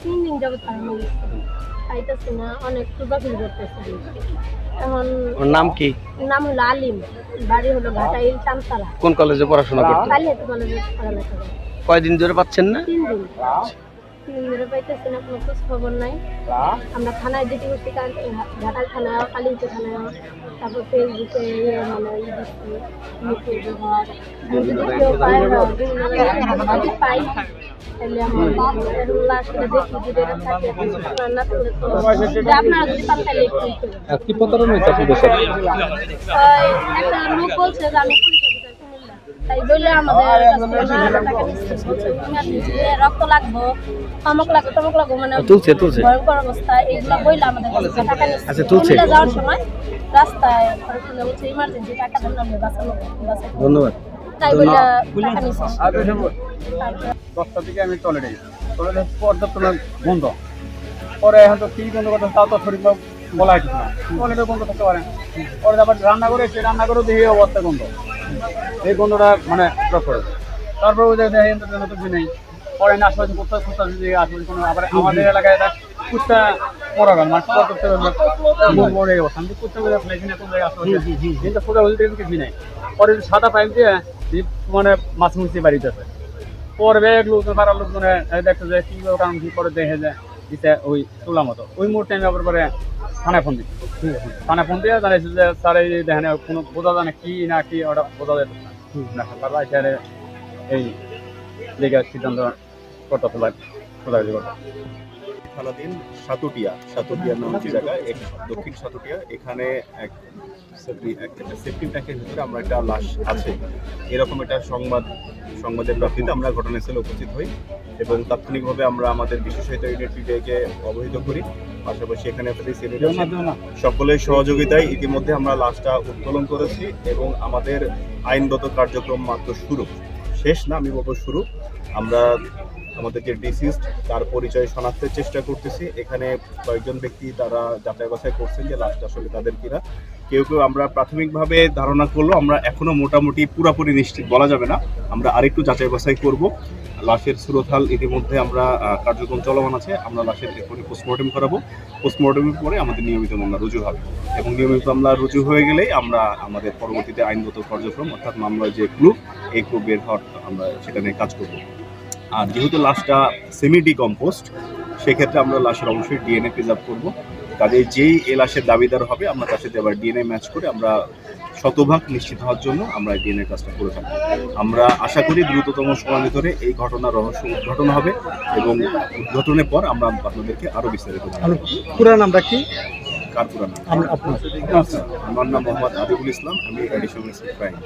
তিন দিন যাবত গেছে খাইতেছে না অনেক খুবাখুবি করতেছে। এখন ওর নাম কি? নাম হলো আলিম বাড়ি হলো ঘাটাইল চামতলা। কোন কলেজে পড়াশোনা করতো কালী কলেজে পড়ালেখা করে। কয়দিন ধরে পাচ্ছেন না? তিন দিন তিন দিন ধরে পাইতেছে না কোনো খোঁজ খবর নাই। আমরা থানায় যেতে করছি ঘাটাল থানায় কালীতে থানায় তারপর ফেসবুকে ইয়ে মানে ই দিচ্ছি পাই তাহলে আমার এরকম লাশটা দেখি যদি এটা থাকে আপনার না থাকলে তো। আপনারা যদি পান তাহলে একটু ই করবেন। কি প্রতারণা হয়েছে আপনাদের সাথে একটা লোক বলছে যে আমি পুলিশ অফিসার কুমিল্লা তাই বলে আমাদের রক্ত লাগবো অমুক লাগবে তমুক লাগবে মানে তুলছে, তুলছে। ভয়ঙ্কর অবস্থা এগুলো বইলে আমাদের টাকা আচ্ছা, তুলছে। যাওয়ার সময় রাস্তায় ইমার্জেন্সি টাকা দেন বাঁচানো ধন্যবাদ। তাই বলে টাকা নিচ্ছে তারপরে দশটা থেকে আমি টয়লেটে টয়লেটে পর্যাপ্ত বন্ধ পরে এখন তো কি বন্ধ করতে তাও তো সঠিক বলা হয়েছে না। টয়লেটে বন্ধ থাকতে পারে পরে আবার রান্না করে সে রান্না করে দেখি অবস্থা গন্ধ। এই গন্ধটা মানে করে তারপর ওই দেখে তো কিছু নেই। পরে না আশেপাশে কোথাও কোথাও যদি আশেপাশে কোনো আবার আমাদের এলাকায় একটা কুত্তা মরা গেল মানে কুত্তা করতে মরে আমি কুত্তা করে ফেলেছি না কোন জায়গায় আশেপাশে। কিন্তু ফুটা বলতে কিছু নেই। পরে সাদা পাইপ দিয়ে মানে মাছ মুছি বাড়িতে আছে পরে ব্যাগ লোকজন পাড়ার লোকজনে দেখতে যে কি কারণ কি করে দেখে যে দিতে ওই তোলা মতো। ওই মুহূর্তে আমি আবার পরে থানায় ফোন দিচ্ছি থানায় ফোন দিয়ে জানাইছি যে স্যার এই দেখেন কোনো বোঝা জানে কি না কি ওটা বোঝা যেত না। স্যার এই লেগে সিদ্ধান্ত করতে খোঁজাখুঁজি করতে থানাধীন সাতুটিয়া। সাতুটিয়া। নামটি জায়গা দক্ষিণ সাতুটিয়া। এখানে এক সেফটি- একটা সেফটি ট্যাঙ্কের ভিতরে আমরা একটা লাশ আছে। এরকম একটা সংবাদ সংবাদের প্রাপ্তিতে আমরা ঘটনাস্থলে উপস্থিত হই এবং তাৎক্ষণিকভাবে আমরা আমাদের বিশেষায়িত ইউনিটটিকে অবহিত করি। পাশাপাশি এখানে পুলিশ ইউনিট সকলের সহযোগিতায় ইতিমধ্যে আমরা লাশটা উত্তোলন করেছি এবং আমাদের আইনগত কার্যক্রম মাত্র শুরু। শেষ না আমি বলব শুরু। আমরা আমাদের যে ডিসিস্ট তার পরিচয় শনাক্তের চেষ্টা করতেছি। এখানে কয়েকজন ব্যক্তি তারা যাচাই বাছাই করছেন যে লাশটা আসলে তাদের কিনা। কেউ কেউ আমরা প্রাথমিকভাবে ধারণা করল, আমরা এখনও মোটামুটি পুরোপুরি নিশ্চিত, বলা যাবে না। আমরা আরেকটু যাচাই বাছাই করব। লাশের সুরথাল ইতিমধ্যে আমরা কার্যক্রম চলমান আছে, আমরা লাশের এরপরে পোস্টমর্টেম করাবো। পোস্টমর্টেমের পরে আমাদের নিয়মিত মামলা রুজু হবে। এবং নিয়মিত মামলা রুজু হয়ে গেলেই আমরা আমাদের পরবর্তীতে আইনগত কার্যক্রম, অর্থাৎ মামলার যে ক্লু এই ক্লু বের হওয়ার আমরা সেটা নিয়ে কাজ করব। আর যেহেতু লাশটা সেমি ডিকম্পোস্ট সেক্ষেত্রে আমরা লাশের অবশ্যই ডিএনএ প্রিজার্ভ করব। কাজে যেই এ লাশের দাবিদার হবে আমরা তার সাথে আবার ডিএনএ ম্যাচ করে আমরা শতভাগ নিশ্চিত হওয়ার জন্য আমরা ডিএনএ কাজটা করে থাকি আমরা আশা করি দ্রুততম সময়ের ভিতরে এই ঘটনার রহস্য উদ্ঘাটন হবে এবং উদ্ঘাটনের পর আমরা আপনাদেরকে আরও বিস্তারিত। পুরো নামটা কি? কার পুরানো আপনার। আমার নাম মোহাম্মদ আদিবুল ইসলাম আমি এডিশনাল ক্রাইম